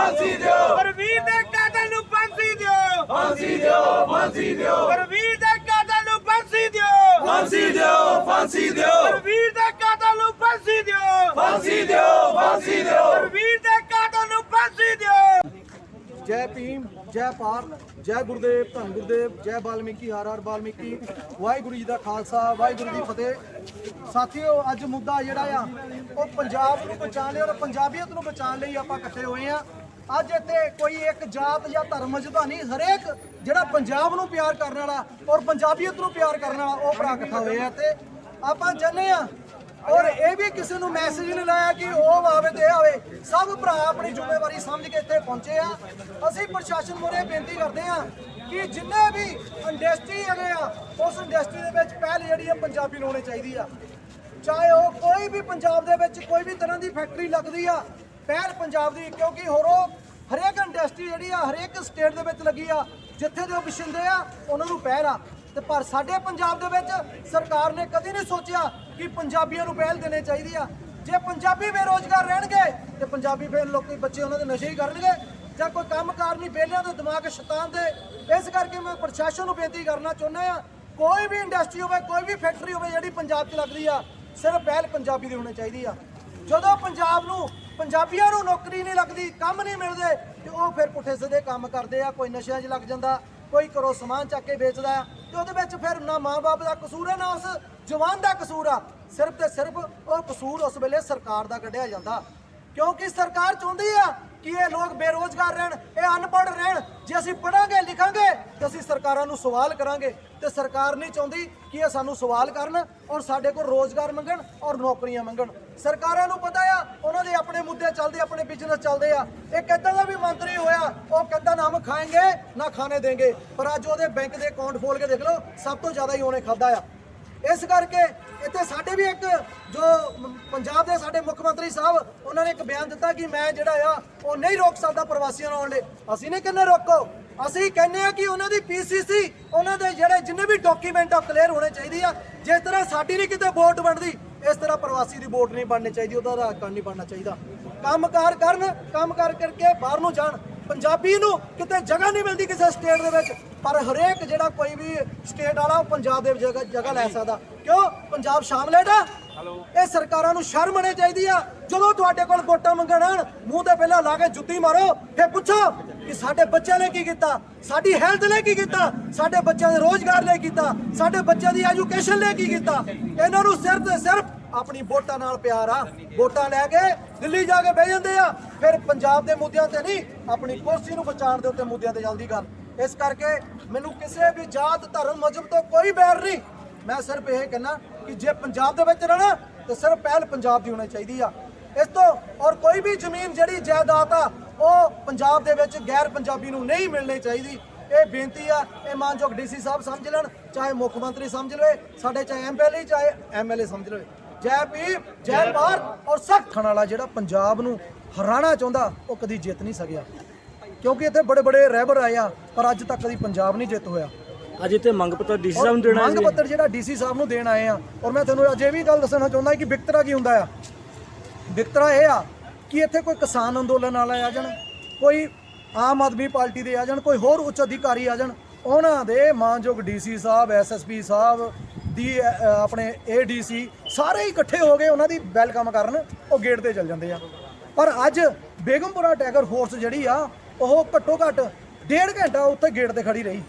ਫਾਂਸੀ ਦਿਓ। ਪਰਵੀਰ ਦੇ ਕਾਤਲ ਨੂੰ ਫਾਂਸੀ ਦਿਓ। ਫਾਂਸੀ ਦਿਓ ਫਾਂਸੀ ਦਿਓ। ਪਰਵੀਰ ਦੇ ਕਾਤਲ ਨੂੰ ਫਾਂਸੀ ਦਿਓ। ਫਾਂਸੀ ਦਿਓ ਫਾਂਸੀ ਦਿਓ। ਪਰਵੀਰ ਦੇ ਕਾਤਲ ਨੂੰ ਫਾਂਸੀ ਦਿਓ। ਫਾਂਸੀ ਦਿਓ ਫਾਂਸੀ ਦਿਓ। ਪਰਵੀਰ ਦੇ ਕਾਤਲ ਨੂੰ ਫਾਂਸੀ ਦਿਓ। ਜੈ ਭੀਮ ਜੈ ਭਾਰਤ ਜੈ ਗੁਰਦੇਵ ਧੰਨ ਗੁਰਦੇਵ ਜੈ ਬਾਲਮੀਕੀ ਹਰ ਹਰ ਬਾਲਮੀਕੀ। ਵਾਹਿਗੁਰੂ ਜੀ ਦਾ ਖਾਲਸਾ ਵਾਹਿਗੁਰੂ ਜੀ ਫਤਿਹ। ਸਾਥੀਓ ਅੱਜ ਮੁੱਦਾ ਜਿਹੜਾ ਆ ਉਹ ਪੰਜਾਬ ਨੂੰ ਬਚਾਉਣ ਲਈ ਔਰ ਪੰਜਾਬੀਅਤ ਨੂੰ ਬਚਾਉਣ ਲਈ ਆਪਾਂ ਇਕੱਠੇ ਹੋਏ ਆ। ਅੱਜ ਇੱਥੇ ਕੋਈ ਇੱਕ ਜਾਤ ਜਾਂ ਧਰਮ ਜਦਾ ਨਹੀਂ, ਹਰੇਕ ਜਿਹੜਾ ਪੰਜਾਬ ਨੂੰ ਪਿਆਰ ਕਰਨ ਵਾਲਾ ਔਰ ਪੰਜਾਬੀਅਤ ਨੂੰ ਪਿਆਰ ਕਰਨ ਵਾਲਾ, ਉਹ ਭਰਾ ਇਕੱਠਾ ਹੋਇਆ ਆ ਤੇ ਆਪਾਂ ਚਾਹੁੰਦੇ ਆ ਔਰ ਇਹ ਵੀ ਕਿਸੇ ਨੂੰ ਮੈਸੇਜ ਨਹੀਂ ਲਾਇਆ ਕਿ ਉਹ ਆਵੇ ਤੇ ਇਹ ਆਵੇ। ਸਭ ਭਰਾ ਆਪਣੀ ਜ਼ਿੰਮੇਵਾਰੀ ਸਮਝ ਕੇ ਇੱਥੇ ਪਹੁੰਚੇ ਆ। ਅਸੀਂ ਪ੍ਰਸ਼ਾਸਨ ਮੋਰੇ ਬੇਨਤੀ ਕਰਦੇ ਆ ਕਿ ਜਿੰਨੇ ਵੀ ਇੰਡਸਟਰੀ ਹੈਗੇ ਆ, ਉਸ ਇੰਡਸਟਰੀ ਦੇ ਵਿੱਚ ਪਹਿਲ ਜਿਹੜੀ ਆ ਪੰਜਾਬੀ ਨੂੰ ਹੋਣੀ ਚਾਹੀਦੀ ਆ। ਚਾਹੇ ਉਹ ਕੋਈ ਵੀ ਪੰਜਾਬ ਦੇ ਵਿੱਚ ਕੋਈ ਵੀ ਤਰ੍ਹਾਂ ਦੀ ਫੈਕਟਰੀ ਲੱਗਦੀ ਆ, ਪਹਿਲ ਪੰਜਾਬ ਦੀ, ਕਿਉਂਕਿ ਹੋਰੋ ਹਰੇਕ ਇੰਡਸਟਰੀ ਜਿਹੜੀ ਆ, ਹਰੇਕ ਸਟੇਟ ਦੇ ਵਿੱਚ ਲੱਗੀ ਆ, ਜਿੱਥੇ ਦੇ ਉਹ ਵਿਸ਼ਿੰਦੇ ਆ, ਉਹਨਾਂ ਨੂੰ ਪਹਿਲ ਆ। ਤੇ ਪਰ ਸਾਡੇ ਪੰਜਾਬ ਦੇ ਵਿੱਚ ਸਰਕਾਰ ਨੇ ਕਦੀ ਨਹੀਂ ਸੋਚਿਆ ਕਿ ਪੰਜਾਬੀਆਂ ਨੂੰ ਪਹਿਲ ਦੇਣੀ ਚਾਹੀਦੀ ਆ। ਜੇ ਪੰਜਾਬੀ ਬੇਰੋਜ਼ਗਾਰ ਰਹਿਣਗੇ, ਤੇ ਪੰਜਾਬੀ ਫੇਰ ਲੋਕੀ ਬੱਚੇ ਉਹਨਾਂ ਦੇ ਨਸ਼ੇ ਹੀ ਕਰਨਗੇ, ਜਾਂ ਕੋਈ ਕੰਮਕਾਰ ਨਹੀਂ, ਵਿਹਲਿਆਂ ਦੇ ਦਿਮਾਗ ਸ਼ੈਤਾਨ ਦੇ। ਇਸ ਕਰਕੇ ਮੈਂ ਪ੍ਰਸ਼ਾਸਨ ਨੂੰ ਬੇਨਤੀ ਕਰਨਾ ਚਾਹੁੰਦਾ ਆ, ਕੋਈ ਵੀ ਇੰਡਸਟਰੀ ਹੋਵੇ, ਕੋਈ ਵੀ ਫੈਕਟਰੀ ਹੋਵੇ, ਜਿਹੜੀ ਪੰਜਾਬ 'ਚ ਲੱਗਦੀ ਆ, ਸਿਰਫ ਪਹਿਲ ਪੰਜਾਬੀ ਦੀ ਹੋਣੀ ਚਾਹੀਦੀ ਆ। ਜਦੋਂ ਪੰਜਾਬ ਨੂੰ ਪੰਜਾਬੀਆਂ ਨੂੰ ਨੌਕਰੀ ਨਹੀਂ ਲੱਗਦੀ, ਕੰਮ ਨਹੀਂ ਮਿਲਦੇ, ਤੇ ਉਹ ਫਿਰ ਪੁੱਠੇ ਸਿੱਧੇ ਕੰਮ ਕਰਦੇ ਆ, ਕੋਈ ਨਸ਼ਿਆਂ 'ਚ ਲੱਗ ਜਾਂਦਾ, ਕੋਈ ਘਰੋਂ ਸਮਾਨ ਚੱਕ ਕੇ ਵੇਚਦਾ ਆ, ਤੇ ਉਹਦੇ ਵਿੱਚ ਫਿਰ ਨਾ ਮਾਂ-ਬਾਪ ਦਾ ਕਸੂਰ ਹੈ ਨਾ ਉਸ ਜਵਾਨ ਦਾ ਕਸੂਰ ਆ। ਸਿਰਫ ਤੇ ਸਿਰਫ ਉਹ ਕਸੂਰ ਉਸ ਵੇਲੇ ਸਰਕਾਰ ਦਾ ਕੱਢਿਆ ਜਾਂਦਾ। ਕਿਉਂਕਿ ਸਰਕਾਰ ਚਾਹੁੰਦੀ ਆ ਕਿ ਇਹ ਲੋਕ ਬੇਰੋਜ਼ਗਾਰ ਰਹਿਣ, ਇਹ ਅਨਪੜ੍ਹ ਰਹਿਣ। ਜੇ ਅਸੀਂ ਪੜਾਂਗੇ ਲਿਖਾਂਗੇ, ਤੇ ਅਸੀਂ ਸਰਕਾਰਾਂ ਨੂੰ ਸਵਾਲ ਕਰਾਂਗੇ। ਤੇ ਸਰਕਾਰ ਨਹੀਂ ਚਾਹੁੰਦੀ ਕਿ ਇਹ ਸਾਨੂੰ ਸਵਾਲ ਕਰਨ ਔਰ ਸਾਡੇ ਕੋਲ ਰੋਜ਼ਗਾਰ ਮੰਗਣ ਔਰ ਨੌਕਰੀਆਂ ਮੰਗਣ। ਸਰਕਾਰਾਂ ਨੂੰ ਪਤਾ ਆ, ਉਹਨਾਂ ਦੇ ਆਪਣੇ ਮੁੱਦੇ ਚੱਲਦੇ, ਆਪਣੇ ਬਿਜ਼ਨਸ ਚੱਲਦੇ ਆ। ਇਹ ਕਿੱਦਾਂ ਦਾ ਵੀ ਮੰਤਰੀ ਹੋਇਆ, ਉਹ ਕਹਿੰਦਾ ਨਾ ਹਮ ਖਾਏਂਗੇ, ਨਾ ਖਾਣੇ ਦੇਂਗੇ। ਪਰ ਅੱਜ ਉਹਦੇ ਬੈਂਕ ਦੇ ਅਕਾਊਂਟ ਖੋਲ ਕੇ ਦੇਖ ਲਓ, ਸਭ ਤੋਂ ਜ਼ਿਆਦਾ ਹੀ ਉਹਨੇ ਖਾਦਾ ਆ। ਇਸ ਕਰਕੇ ਇੱਥੇ ਸਾਡੇ ਵੀ ਇੱਕ ਜੋ ਸਾਡੇ ਮੁੱਖ ਮੰਤਰੀ ਸਾਹਿਬ, ਉਹਨਾਂ ਨੇ ਇੱਕ ਬਿਆਨ ਦਿੱਤਾ ਕਿ ਮੈਂ ਜਿਹੜਾ ਆ, ਉਹ ਨਹੀਂ ਰੋਕ ਸਕਦਾ ਪ੍ਰਵਾਸੀਆਂ ਨੂੰ ਆਉਣ ਲਈ। ਅਸੀਂ ਨਹੀਂ ਕਹਿੰਦੇ ਰੋਕੋ। ਅਸੀਂ ਕਹਿੰਦੇ ਆ ਕਿ ਉਹਨਾਂ ਦੀ ਪੀਸੀਸੀ ਉਹਨਾਂ ਦੇ ਜਿਹੜੇ ਜਿੰਨੇ ਵੀ ਡਾਕੂਮੈਂਟ ਆ ਕਲੀਅਰ ਹੋਣੇ ਚਾਹੀਦੇ ਆ। ਜਿਸ ਤਰ੍ਹਾਂ ਸਾਡੀ ਨਹੀਂ ਕਿਤੇ ਵੋਟ ਬਣਦੀ, ਇਸ ਤਰ੍ਹਾਂ ਪ੍ਰਵਾਸੀ ਦੀ ਵੋਟ ਨਹੀਂ ਬਣਨੀ ਚਾਹੀਦੀ, ਉਹਦਾ ਆਧਾਰ ਕਾਰਡ ਨਹੀਂ ਬਣਨਾ ਚਾਹੀਦਾ। ਕੰਮਕਾਰ ਕਰਨ, ਕੰਮਕਾਰ ਕਰਕੇ ਬਾਹਰ ਨੂੰ ਜਾਣ। ਪੰਜਾਬੀ ਨੂੰ ਕਿਤੇ ਜਗ੍ਹਾ ਨਹੀਂ ਮਿਲਦੀ ਕਿਸੇ ਸਟੇਟ ਦੇ ਵਿੱਚ। ਪਰ ਹਰੇਕ ਜਿਹੜਾ ਕੋਈ ਵੀ ਸਟੇਟ ਵਾਲਾ ਉਹ ਪੰਜਾਬ ਦੇ ਜਗ੍ਹਾ ਜਗ੍ਹਾ ਲੈ ਸਕਦਾ। ਕਿਉਂ? ਪੰਜਾਬ ਸ਼ਾਮਲੇਟ ਆ ਇਹ ਸਰਕਾਰਾਂ ਨੂੰ ਸ਼ਰਮ ਆਉਣੀ ਚਾਹੀਦੀ ਆ। ਜਦੋਂ ਤੁਹਾਡੇ ਕੋਲ ਵੋਟਾਂ ਮੰਗਣ ਆਣ ਮੂੰਹ ਤੇ ਪਹਿਲਾਂ ਲਾ ਕੇ ਜੁੱਤੀ ਮਾਰੋ ਫਿਰ ਪੁੱਛੋ ਕਿ ਸਾਡੇ ਬੱਚਿਆਂ ਨੇ ਕੀ ਕੀਤਾ? ਸਾਡੀ ਹੈਲਥ ਲਈ ਕੀ ਕੀਤਾ? ਸਾਡੇ ਬੱਚਿਆਂ ਦੇ ਰੋਜ਼ਗਾਰ ਲਈ ਕੀਤਾ? ਸਾਡੇ ਬੱਚਿਆਂ ਦੀ ਐਜੂਕੇਸ਼ਨ ਲਈ ਕੀ ਕੀਤਾ? ਇਹਨਾਂ ਨੂੰ ਸਿਰਫ ਤੇ ਸਿਰਫ ਆਪਣੀ ਵੋਟਾਂ ਨਾਲ ਪਿਆਰ ਆ। ਵੋਟਾਂ ਲੈ ਕੇ ਦਿੱਲੀ ਜਾ ਕੇ ਬਹਿ ਜਾਂਦੇ ਆ। ਫਿਰ ਪੰਜਾਬ ਦੇ ਮੁੱਦਿਆਂ ਤੇ ਨਹੀਂ ਆਪਣੀ ਕੁਰਸੀ ਨੂੰ ਬਚਾਉਣ ਦੇ ਉੱਤੇ ਮੁੱਦਿਆਂ ਤੇ ਜਲਦੀ ਗੱਲ। ਇਸ ਕਰਕੇ ਮੈਨੂੰ ਕਿਸੇ ਵੀ ਜਾਤ, ਧਰਮ, ਮਜ਼ਹਬ ਤੋਂ ਕੋਈ ਬੈਰ ਨਹੀਂ। ਮੈਂ ਸਿਰਫ ਇਹ ਕਹਿਣਾ ਕਿ ਜੇ ਪੰਜਾਬ ਦੇ ਵਿੱਚ ਰਹਿਣਾ, ਤਾਂ ਸਿਰਫ ਪਹਿਲ ਪੰਜਾਬ ਦੀ ਹੋਣੀ ਚਾਹੀਦੀ ਆ। ਇਸ ਤੋਂ ਔਰ ਕੋਈ ਵੀ ਜ਼ਮੀਨ ਜਿਹੜੀ ਜਾਇਦਾਦ ਆ, ਉਹ ਪੰਜਾਬ ਦੇ ਵਿੱਚ ਗੈਰ ਪੰਜਾਬੀ ਨੂੰ ਨਹੀਂ ਮਿਲਣੀ ਚਾਹੀਦੀ। ਇਹ ਬੇਨਤੀ ਆ, ਇਹ ਮਾਨਯੋਗ ਡੀਸੀ ਸਾਹਿਬ ਸਮਝ ਲੈਣ, ਚਾਹੇ ਮੁੱਖ ਮੰਤਰੀ ਸਮਝ ਲਵੇ, ਸਾਡੇ ਚਾਹੇ ਐਮਪੀਐਲ ਚਾਹੇ ਐਮਐਲਏ ਸਮਝ ਲਵੇ। ਜੈ ਭੀਮ, ਜੈ ਭਾਰਤ ਔਰ ਸਖਤ ਖਾਣ ਵਾਲਾ ਜਿਹੜਾ ਪੰਜਾਬ ਨੂੰ ਹਰਾਣਾ ਚਾਹੁੰਦਾ, ਉਹ ਕਦੀ ਜਿੱਤ ਨਹੀਂ ਸਕਿਆ। ਕਿਉਂਕਿ ਇੱਥੇ ਬੜੇ ਬੜੇ ਰਹਿਬਰ ਆਏ ਆ ਪਰ ਅੱਜ ਤੱਕ ਕਦੀ ਪੰਜਾਬ ਨਹੀਂ ਜਿੱਤ ਹੋਇਆ। ਅੱਜ ਇੱਥੇ ਮੰਗ ਪੱਤਰ ਡੀਸੀ ਸਾਹਿਬ ਨੂੰ ਦੇਣਾ ਮੰਗ ਹੈ ਪੱਤਰ ਜਿਹੜਾ ਡੀਸੀ ਸਾਹਿਬ ਨੂੰ ਦੇਣ ਆਏ ਆ। ਔਰ ਮੈਂ ਤੁਹਾਨੂੰ ਅੱਜ ਇਹ ਵੀ ਗੱਲ ਦੱਸਣਾ ਚਾਹੁੰਦਾ ਕਿ ਵਿਕਤਰਾ ਕੀ ਹੁੰਦਾ ਆ? ਵਿਕਤਰਾ ਇਹ ਆ ਕਿ ਇੱਥੇ ਕੋਈ ਕਿਸਾਨ ਅੰਦੋਲਨ ਵਾਲਾ ਆ ਜਾਣ ਕੋਈ ਆਮ ਆਦਮੀ ਪਾਰਟੀ ਦੇ ਆ ਜਾਣ ਕੋਈ ਹੋਰ ਉੱਚ ਅਧਿਕਾਰੀ ਆ ਜਾਣ। ਉਹਨਾਂ ਦੇ ਮਾਨਯੋਗ ਡੀਸੀ ਸਾਹਿਬ ਐਸਐਸਪੀ ਸਾਹਿਬ ਦੀ ਅ, ਆਪਣੇ ਏਡੀਸੀ ਸਾਰੇ ਇਕੱਠੇ ਹੋ ਗਏ ਉਹਨਾਂ ਦੀ ਵੈਲਕਮ ਕਰਨ ਉਹ ਗੇਟ ਤੇ ਚੱਲ ਜਾਂਦੇ ਆ। ਪਰ ਅੱਜ ਬੇਗਮਪੁਰਾ ਟੈਗਰ ਫੋਰਸ ਜਿਹੜੀ ਆ ਉਹ ਘੱਟੋ ਘੱਟ ਡੇਢ ਘੰਟਾ ਉੱਥੇ ਗੇਟ ਤੇ ਖੜੀ ਰਹੀ।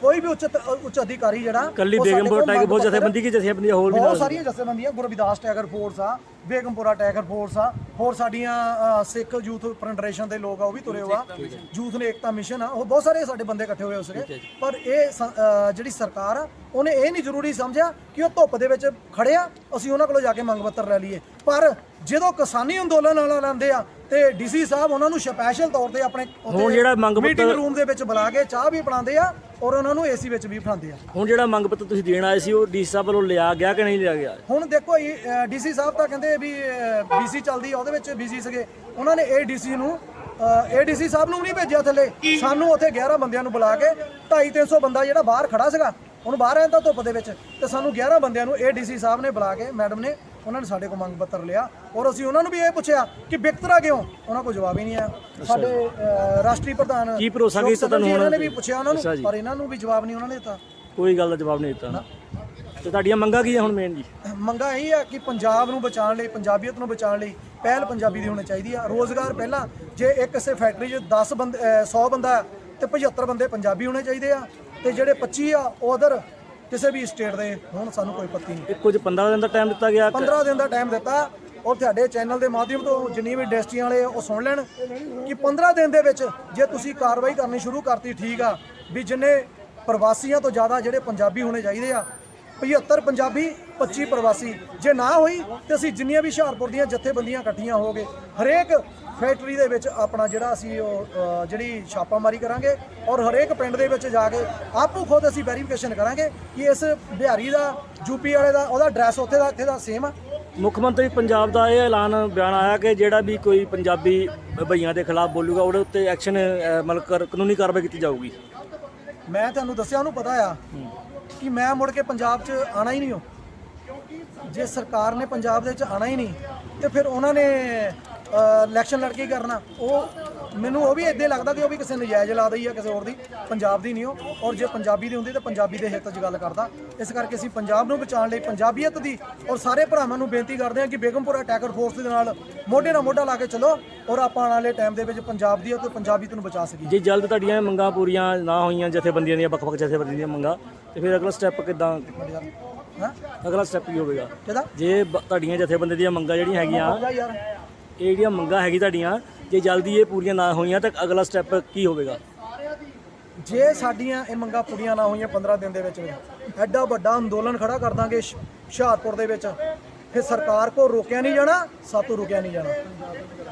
ਕੋਈ ਵੀ ਉੱਚ ਉੱਚ ਅਧਿਕਾਰੀ ਜਿਹੜਾ ਕੱਲੀ ਬੇਗਮਪੁਰ ਟਾਈਗਰ ਬਹੁਤ ਜਥੇਬੰਦੀ ਕੀ ਜਥੇਬੰਦੀਆਂ ਹੋਰ ਵੀ ਬਹੁਤ ਨਾਲ? ਸਾਰੀਆਂ ਜਥੇਬੰਦੀਆਂ ਗੁਰਵਿਦਾਸ ਟੈਗਰ ਫੋਰਸ ਆ ਬੇਗਮਪੁਰਾ ਟੈਗਰ ਫੋਰਸ ਆ ਹੋਰ ਸਾਡੀਆਂ ਸਿੱਖ ਯੂਥ ਫੈਡਰੇਸ਼ਨ ਦੇ ਲੋਕ ਆ ਉਹ ਵੀ ਤੁਰੇ ਹੋਆ ਯੂਥ ਨੇ ਏਕਤਾ ਮਿਸ਼ਨ ਆ ਉਹ ਬਹੁਤ ਸਾਰੇ ਸਾਡੇ ਬੰਦੇ ਇਕੱਠੇ ਹੋਏ ਉਸਰੇ। ਪਰ ਇਹ ਜਿਹੜੀ ਸਰਕਾਰ ਆ ਉਹਨੇ ਇਹ ਨਹੀਂ ਜ਼ਰੂਰੀ ਸਮਝਿਆ ਕਿ ਉਹ ਧੁੱਪ ਦੇ ਵਿੱਚ ਖੜੇ ਆ ਅਸੀਂ ਉਹਨਾਂ ਕੋਲੋਂ ਜਾ ਕੇ ਮੰਗ ਪੱਤਰ ਲੈ ਲਈਏ। ਪਰ ਜਦੋਂ ਕਿਸਾਨੀ ਅੰਦੋਲਨ ਵਾਲਾ ਲੈਂਦੇ ਆ ਤੇ ਡੀਸੀ ਸਾਹਿਬ ਉਹਨਾਂ ਨੂੰ ਸਪੈਸ਼ਲ ਤੌਰ ਤੇ ਆਪਣੇ ਹੁਣ ਜਿਹੜਾ ਮੰਗ ਪੱਤਰ- ਮੀਟਿੰਗ ਰੂਮ ਦੇ ਵਿੱਚ ਬੁਲਾ ਕੇ ਚਾਹ ਵੀ ਪਿਲਾਉਂਦੇ ਆ ਔਰ ਉਹਨਾਂ ਨੂੰ ਏਸੀ ਵਿੱਚ ਵੀ ਬਿਠਾਉਂਦੇ ਆ। ਹੁਣ ਜਿਹੜਾ ਮੰਗ ਪੱਤਰ ਤੁਸੀਂ ਦੇਣ ਆਏ ਸੀ ਉਹ ਡੀਸੀ ਸਾਹਿਬ ਵੱਲੋਂ ਲਿਆ ਗਿਆ ਕਿ ਨਹੀਂ ਲਿਆ ਗਿਆ? ਹੁਣ ਦੇਖੋ ਡੀਸੀ ਸਾਹਿਬ ਤਾਂ ਕਹਿੰਦੇ ਵੀ ਬੀਸੀ ਚੱਲਦੀ ਆ ਉਹਦੇ ਵਿੱਚ ਬੀਸੀ ਸੀਗੇ। ਉਹਨਾਂ ਨੇ ਏਡੀਸੀ ਨੂੰ ਏਡੀਸੀ ਸਾਹਿਬ ਨੂੰ ਨਹੀਂ ਭੇਜਿਆ ਥੱਲੇ। ਸਾਨੂੰ ਉੱਥੇ 11 ਬੰਦਿਆਂ ਨੂੰ ਬੁਲਾ ਕੇ 2.5 300 ਬੰਦਾ ਜਿਹੜਾ ਬਾਹਰ ਖੜਾ ਸੀਗਾ ਉਹਨੂੰ ਬਾਹਰ ਆਇਆ ਤਾਂ ਧੁੱਪ ਦੇ ਵਿੱਚ ਤੇ ਸਾਨੂੰ 11 ਬੰਦਿਆਂ ਨੂੰ ਏਡੀਸੀ ਸਾਹਿਬ ਨੇ ਬੁਲਾ ਕੇ ਮੈਡਮ ਨੇ ਉਹਨਾਂ ਨੇ ਸਾਡੇ ਕੋਲ ਮੰਗ ਪੱਤਰ ਲਿਆ ਔਰ ਅਸੀਂ ਉਹਨਾਂ ਨੂੰ ਵੀ ਇਹ ਪੁੱਛਿਆ ਕਿ ਵਿਕਤਰਾ ਕਿਉਂ? ਉਹਨਾਂ ਕੋਲ ਜਵਾਬ ਹੀ ਨਹੀਂ ਆਇਆ। ਸਾਡੇ ਰਾਸ਼ਟਰੀ ਪ੍ਰਧਾਨ ਕੀ ਭਰੋਸਾ ਕੀਤਾ ਤੁਹਾਨੂੰ ਇਹਨਾਂ ਨੇ? ਵੀ ਪੁੱਛਿਆ ਉਹਨਾਂ ਨੂੰ। ਪਰ ਇਹਨਾਂ ਨੂੰ ਵੀ ਜਵਾਬ ਨਹੀਂ ਉਹਨਾਂ ਨੇ ਦਿੱਤਾ। ਕੋਈ ਗੱਲ ਦਾ ਜਵਾਬ ਨਹੀਂ ਦਿੱਤਾ। ਤੇ ਤੁਹਾਡੀਆਂ ਮੰਗਾਂ ਕੀ ਆ ਹੁਣ ਮੇਨ ਜੀ? ਮੰਗਾ ਇਹ ਆ ਕਿ ਪੰਜਾਬ ਨੂੰ ਬਚਾਉਣ ਲਈ ਪੰਜਾਬੀਅਤ ਨੂੰ ਬਚਾਉਣ ਲਈ ਪਹਿਲ ਪੰਜਾਬੀ ਦੀ ਹੋਣੀ ਚਾਹੀਦੀ ਆ। ਰੋਜ਼ਗਾਰ ਪਹਿਲਾਂ ਜੇ ਇੱਕ ਕਿਸੇ ਫੈਕਟਰੀ 'ਚ 10 ਬੰਦੇ 100 ਬੰਦਾ ਤੇ 75 ਬੰਦੇ ਪੰਜਾਬੀ ਹੋਣੇ ਚਾਹੀਦੇ ਆ। ਤੇ ਜਿਹੜੇ 25 ਆ ਉਹ ਅਦਰ ਕਿਸੇ ਵੀ ਸਟੇਟ ਦੇ ਹੁਣ ਸਾਨੂੰ ਕੋਈ ਪੱਤੀ ਨਹੀਂ। ਇਹ ਕੁਝ 15 ਦਿਨ ਦਾ ਟਾਈਮ ਦਿੱਤਾ ਗਿਆ। 15 ਦਿਨ ਦਾ ਟਾਈਮ ਦਿੱਤਾ। ਔਰ ਤੁਹਾਡੇ ਚੈਨਲ ਦੇ ਮਾਧਿਅਮ ਤੋਂ ਜਿੰਨੀ ਵੀ ਇੰਡਸਟਰੀਆਂ ਵਾਲੇ ਉਹ ਸੁਣ ਲੈਣ ਕਿ 15 ਦਿਨ ਦੇ ਵਿੱਚ ਜੇ ਤੁਸੀਂ ਕਾਰਵਾਈ ਕਰਨੀ ਸ਼ੁਰੂ ਕਰਤੀ ਠੀਕ ਆ ਵੀ ਜਿੰਨੇ ਪ੍ਰਵਾਸੀਆਂ ਤੋਂ ਜ਼ਿਆਦਾ ਜਿਹੜੇ ਪੰਜਾਬੀ ਹੋਣੇ ਚਾਹੀਦੇ ਆ 75 ਪੰਜਾਬੀ 25 ਪ੍ਰਵਾਸੀ। ਜੇ ਨਾ ਹੋਈ, ਤੇ ਅਸੀਂ ਜਿੰਨੀਆਂ ਵੀ ਹੁਸ਼ਿਆਰਪੁਰ ਦੀਆਂ ਜਥੇਬੰਦੀਆਂ ਇਕੱਠੀਆਂ ਹੋ ਗਏ, ਹਰੇਕ ਫੈਕਟਰੀ ਦੇ ਵਿੱਚ ਆਪਣਾ ਜਿਹੜਾ ਅਸੀਂ ਉਹ ਜਿਹੜੀ ਛਾਪਾਮਾਰੀ ਕਰਾਂਗੇ ਔਰ ਹਰੇਕ ਪਿੰਡ ਦੇ ਵਿੱਚ ਜਾ ਕੇ ਆਪੂ ਖੁਦ ਅਸੀਂ ਵੈਰੀਫਿਕੇਸ਼ਨ ਕਰਾਂਗੇ ਕਿ ਇਸ ਬਿਹਾਰੀ ਦਾ ਯੂਪੀ ਵਾਲੇ ਦਾ, ਉਹਦਾ ਐਡਰੈਸ ਉੱਥੇ ਦਾ, ਇੱਥੇ ਦਾ ਸੇਮ ਆ। ਮੁੱਖ ਮੰਤਰੀ ਪੰਜਾਬ ਦਾ ਇਹ ਐਲਾਨ ਬਿਆਨ ਆਇਆ ਕਿ ਜਿਹੜਾ ਵੀ ਕੋਈ ਪੰਜਾਬੀ ਭਈਆਂ ਦੇ ਖਿਲਾਫ ਬੋਲੂਗਾ, ਉਹਦੇ ਉੱਤੇ ਐਕਸ਼ਨ ਮਤਲਬ ਕਰ- ਕਾਨੂੰਨੀ ਕਾਰਵਾਈ ਕੀਤੀ ਜਾਊਗੀ। ਮੈਂ ਤੁਹਾਨੂੰ ਦੱਸਿਆ, ਉਹਨੂੰ ਪਤਾ ਆ ਕਿ ਮੈਂ ਮੁੜ ਕੇ ਪੰਜਾਬ 'ਚ ਆਣਾ ਹੀ ਨਹੀਂ ਹੋ ਜੇ ਸਰਕਾਰ ਨੇ ਪੰਜਾਬ ਦੇ ਵਿੱਚ ਆਣਾ ਹੀ ਨਹੀਂ, ਤੇ ਫਿਰ ਉਹਨਾਂ ਨੇ ਇਲੈਕਸ਼ਨ ਲੜ ਕੇ ਕਰਨਾ। ਉਹ ਮੈਨੂੰ ਉਹ ਵੀ ਇਦਾਂ ਲੱਗਦਾ ਕਿ ਉਹ ਵੀ ਕਿਸੇ ਨਜਾਇਜ਼ ਲਾ ਦਈ ਆ ਕਿਸੇ ਹੋਰ ਦੀ ਪੰਜਾਬ ਦੀ ਨਹੀਂ ਉਹ। ਔਰ ਜੇ ਪੰਜਾਬੀ ਦੀ ਹੁੰਦੀ ਤਾਂ ਪੰਜਾਬੀ ਦੇ ਹਿੱਤ 'ਚ ਗੱਲ ਕਰਦਾ। ਇਸ ਕਰਕੇ ਅਸੀਂ ਪੰਜਾਬ ਨੂੰ ਬਚਾਉਣ ਲਈ ਪੰਜਾਬੀਅਤ ਦੀ ਔਰ ਸਾਰੇ ਭਰਾਵਾਂ ਨੂੰ ਬੇਨਤੀ ਕਰਦੇ ਹਾਂ ਕਿ ਬੇਗਮਪੁਰਾ ਅਟੈਕਰ ਫੋਰਸ ਦੇ ਨਾਲ ਮੋਢੇ ਨਾਲ ਮੋਢਾ ਲਾ ਕੇ ਚੱਲੋ ਔਰ ਆਪਾਂ ਆਉਣ ਵਾਲੇ ਟਾਈਮ ਦੇ ਵਿੱਚ ਪੰਜਾਬ ਦੀ ਅਤੇ ਪੰਜਾਬੀਅਤ ਨੂੰ ਬਚਾ ਸਕੀਏ। ਜੇ ਜਲਦ ਤੁਹਾਡੀਆਂ ਮੰਗਾਂ ਪੂਰੀਆਂ ਨਾ ਹੋਈਆਂ ਜਥੇਬੰਦੀਆਂ ਦੀਆਂ ਵੱਖ-ਵੱਖ ਜਥੇਬੰਦੀਆਂ ਦੀਆਂ ਮੰਗਾਂ ਤੇ ਫਿਰ ਅਗਲਾ ਸਟੈਪ ਕਿਦਾਂ? ਹਾਂ? ਅਗਲਾ ਸਟੈਪ ਕੀ ਹੋਵੇਗਾ? ਜੇ ਤੁਹਾਡੀਆਂ ਜਥੇਬੰਦੀਆਂ ਦੀਆਂ ਮੰਗਾਂ ਜਿਹੜੀਆਂ ਹੈਗੀਆਂ ਇਹ ਜਿਹੜੀਆਂ ਮੰਗਾਂ ਹੈਗੀ ਤੁਹਾਡੀਆਂ ਜੇ ਜਲਦੀ ਇਹ ਪੂਰੀਆਂ ਨਾ ਹੋਈਆਂ ਤਾਂ ਅਗਲਾ ਸਟੈਪ ਕੀ ਹੋਵੇਗਾ? ਜੇ ਸਾਡੀਆਂ ਇਹ ਮੰਗਾਂ ਪੂਰੀਆਂ ਨਾ ਹੋਈਆਂ 15 ਦਿਨ ਦੇ ਵਿੱਚ ਐਡਾ ਵੱਡਾ ਅੰਦੋਲਨ ਖੜਾ ਕਰ ਦਾਂਗੇ ਸ਼- ਹੁਸ਼ਿਆਰਪੁਰ ਦੇ ਵਿੱਚ। ਫਿਰ ਸਰਕਾਰ ਕੋ ਰੋਕਿਆ ਨਹੀਂ ਜਾਣਾ, ਸਾਤੋਂ ਰੁਕਿਆ ਨਹੀਂ ਜਾਣਾ।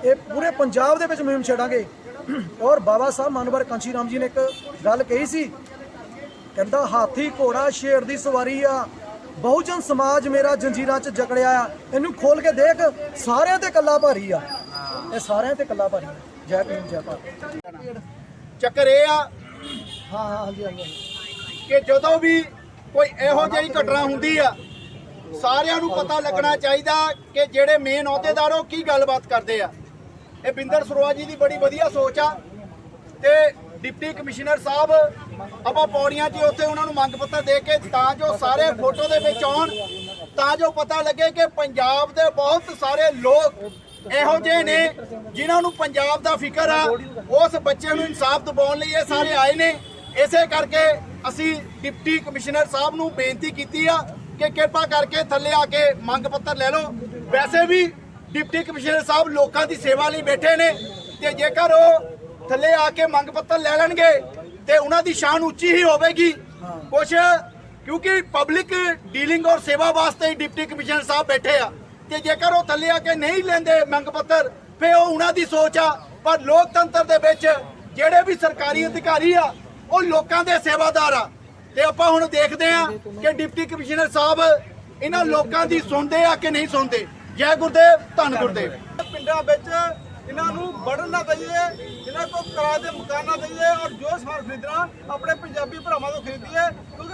ਇਹ ਪੂਰੇ ਪੰਜਾਬ ਦੇ ਵਿੱਚ ਮੁਹਿੰਮ ਛੇੜਾਂਗੇ। ਔਰ ਬਾਬਾ ਸਾਹਿਬ ਮਨਵਰ ਕਾਂਚੀ ਰਾਮ ਜੀ ਨੇ ਇੱਕ ਗੱਲ ਕਹੀ ਸੀ, ਕਹਿੰਦਾ ਹਾਥੀ ਘੋੜਾ ਸ਼ੇਰ ਦੀ ਸਵਾਰੀ ਆ, ਬਹੁਜਨ ਸਮਾਜ ਮੇਰਾ ਜੰਜੀਰਾਂ 'ਚ ਜਕੜਿਆ ਆ, ਇਹਨੂੰ ਖੋਲ ਕੇ ਦੇਖ, ਸਾਰਿਆਂ ਤੇ ਕੱਲਾ ਭਾਰੀ ਆ। ਇਹ ਸਾਰਿਆਂ ਤੇ ਕੱਲਾ ਭਾਰੀ ਜੈ ਭੀਮ ਜੈ ਭਾਰਤ। ਚੱਕਰ ਇਹ ਆ ਹਾਂ ਹਾਂ ਹਾਂਜੀ ਹਾਂਜੀ ਕਿ ਜਦੋਂ ਵੀ ਕੋਈ ਇਹੋ ਜਿਹੀ ਘਟਨਾ ਹੁੰਦੀ ਆ ਸਾਰਿਆਂ ਨੂੰ ਪਤਾ ਲੱਗਣਾ ਚਾਹੀਦਾ ਕਿ ਜਿਹੜੇ ਮੇਨ ਅਹੁਦੇਦਾਰ ਉਹ ਕੀ ਗੱਲਬਾਤ ਕਰਦੇ ਆ। ਇਹ ਬਿੰਦਰ ਸਰੋਆ ਜੀ ਦੀ ਬੜੀ ਵਧੀਆ ਸੋਚ ਆ ਤੇ ਡਿਪਟੀ ਕਮਿਸ਼ਨਰ ਸਾਹਿਬ ਆਪਾਂ ਪੌੜੀਆਂ 'ਚ ਉੱਥੇ ਉਹਨਾਂ ਨੂੰ ਮੰਗ ਪੱਤਰ ਦੇ ਕੇ ਤਾਂ ਜੋ ਸਾਰੇ ਫੋਟੋ ਦੇ ਵਿੱਚ ਆਉਣ ਤਾਂ ਜੋ ਪਤਾ ਲੱਗੇ ਕਿ ਪੰਜਾਬ ਦੇ ਬਹੁਤ ਸਾਰੇ ਲੋਕ ਇਹੋ ਜਿਹੇ ਨੇ ਜਿਨ੍ਹਾਂ ਨੂੰ ਪੰਜਾਬ ਦਾ ਫਿਕਰ ਆ। ਉਸ ਬੱਚੇ ਨੂੰ ਇਨਸਾਫ ਦਿਵਾਉਣ ਲਈ ਇਹ ਸਾਰੇ ਆਏ ਨੇ। ਇਸੇ ਕਰਕੇ ਅਸੀਂ ਡਿਪਟੀ ਕਮਿਸ਼ਨਰ ਸਾਹਿਬ ਨੂੰ ਬੇਨਤੀ ਕੀਤੀ ਆ ਕਿ ਕਿਰਪਾ ਕਰਕੇ ਥੱਲੇ ਆ ਕੇ ਮੰਗ ਪੱਤਰ ਲੈ ਲਓ। ਵੈਸੇ ਵੀ ਡਿਪਟੀ ਕਮਿਸ਼ਨਰ ਸਾਹਿਬ ਲੋਕਾਂ ਦੀ ਸੇਵਾ ਲਈ ਬੈਠੇ ਨੇ ਤੇ ਜੇਕਰ ਉਹ ਥੱਲੇ ਆ ਕੇ ਮੰਗ ਪੱਤਰ ਲੈ ਲੈਣਗੇ ਤੇ ਉਹਨਾਂ ਦੀ ਸ਼ਾਨ ਉੱਚੀ ਹੀ ਹੋਵੇਗੀ। ਕੁਛ ਕਿਉਂਕਿ ਪਬਲਿਕ ਡੀਲਿੰਗ ਔਰ ਸੇਵਾ ਵਾਸਤੇ ਡਿਪਟੀ ਕਮਿਸ਼ਨਰ ਸਾਹਿਬ ਬੈਠੇ ਆ। ਤੇ ਜੇਕਰ ਉਹ ਥੱਲੇ ਆ ਕੇ ਨਹੀਂ ਲੈਂਦੇ ਮੰਗ ਪੱਤਰ ਫੇ ਉਹ ਉਹਨਾਂ ਦੀ ਸੋਚ ਆ। ਪਰ ਲੋਕਤੰਤਰ ਦੇ ਵਿੱਚ ਜਿਹੜੇ ਵੀ ਸਰਕਾਰੀ ਅਧਿਕਾਰੀ ਆ, ਉਹ ਲੋਕਾਂ ਦੇ ਸੇਵਾਦਾਰ ਆ। ਤੇ ਆਪਾਂ ਹੁਣ ਦੇਖਦੇ ਆ ਕਿ ਡਿਪਟੀ ਕਮਿਸ਼ਨਰ ਸਾਹਿਬ ਇਹਨਾਂ ਲੋਕਾਂ ਦੀ ਸੁਣਦੇ ਆ ਕਿ ਨਹੀਂ ਸੁਣਦੇ। ਜੈ ਗੁਰਦੇਵ, ਧੰਨ ਗੁਰਦੇਵ। ਪਿੰਡਾਂ ਵਿੱਚ ਇਹਨਾਂ ਨੂੰ ਵੜਨ ਨਾ ਦਈਏ, ਇਹਨਾਂ ਕੋਲ ਕਿਰਾਏ ਦੇ ਮਕਾਨ ਦਈਏ ਔਰ ਜੋ ਸਮਾਨ ਖਰੀਦਣਾ, ਆਪਣੇ ਪੰਜਾਬੀ ਭਰਾਵਾਂ ਤੋਂ ਖਰੀਦੀਏ।